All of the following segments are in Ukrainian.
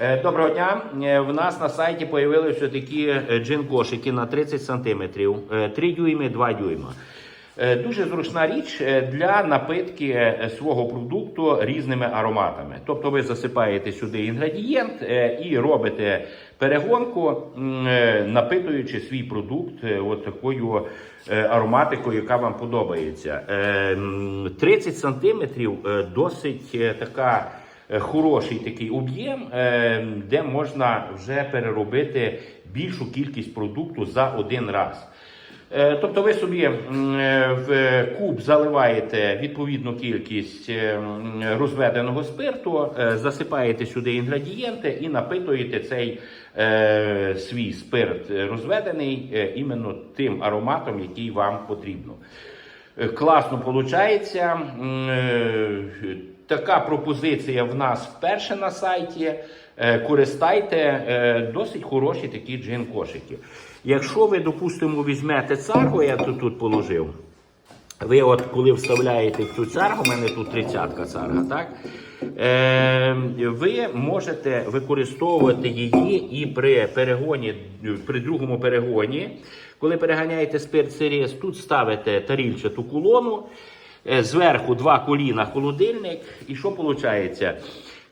Е, Доброго дня. Е, В нас на сайті появилися такі е, джин-кошики на 30 см, 3 дюйми, 2 дюйма. Дуже зручна річ для напитки свого продукту різними ароматами. Тобто ви засипаєте сюди інгредієнт і робите перегонку, напитуючи свій продукт от такою ароматикою, яка вам подобається. Е, 30 сантиметрів е, досить така хороший такий об'єм, е, де можна вже переробити більшу кількість продукту за один раз. Е, Тобто ви собі е, в куб заливаєте відповідну кількість е, розведеного спирту, е, засипаєте сюди інгредієнти і напитуєте цей е, свій спирт е, розведений е, іменно тим ароматом, який вам потрібно. Е, Класно виходить. Така пропозиція в нас вперше на сайті. Е, Користайте е, досить хороші такі джин-кошики. Якщо ви, допустимо, візьмете царгу, я тут, тут положив. Ви от коли вставляєте цю царгу, у мене тут 30-ка царга, так? Е, ви можете використовувати її і при перегоні, при другому перегоні, коли переганяєте спирт сиріс, тут ставите тарільчату колону, зверху два коліна холодильник. І що виходить?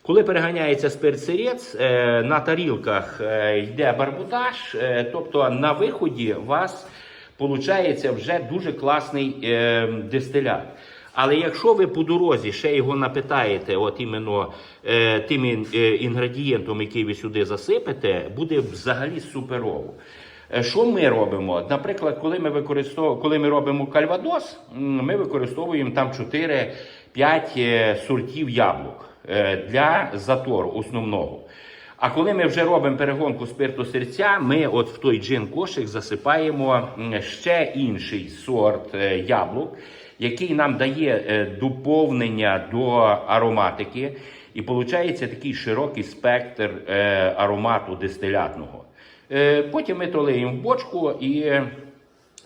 Коли переганяється спирт сирець, е, на тарілках е, йде барбутаж, е, тобто на виході у вас Получається вже дуже класний е, дистилят. Але якщо ви по дорозі ще його напитаєте, от іменно е, тим ін- е, інгредієнтом, який ви сюди засипете, буде взагалі суперово. Е, Що ми робимо? Наприклад, коли ми використовуємо, коли ми робимо кальвадос, ми використовуємо там 4-5 е, сортів яблук е, для затору основного. А коли ми вже робимо перегонку спирту серця, ми от в той джин кошик засипаємо ще інший сорт яблук, який нам дає доповнення до ароматики, і виходить такий широкий спектр аромату дистилятного. Е, Потім ми толиємо в бочку і е,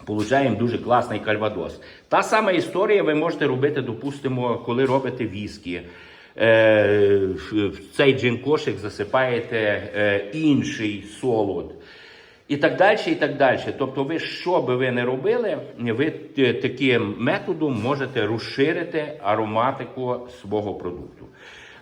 Получаємо дуже класний кальвадос. Та сама історія ви можете робити, допустимо, коли робите віскі. Е, в- цей джин-кошик засипаєте інший солод. І так далі, і так далі. Тобто, ви що би ви не робили, ви таким методом можете розширити ароматику свого продукту.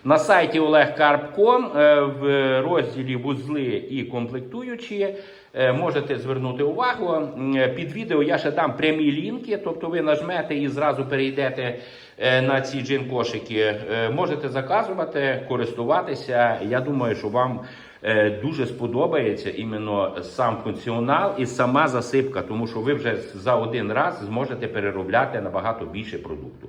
На сайті olegcarp.com е, в розділі вузли і комплектуючі е, можете звернути увагу. Під відео я ще дам прямі лінки, тобто ви нажмете і зразу перейдете е, на ці джин-кошики. Е, Можете заказувати, користуватися. Я думаю, що вам е, дуже сподобається іменно сам функціонал і сама засипка, тому що ви вже за один раз зможете переробляти набагато більше продукту.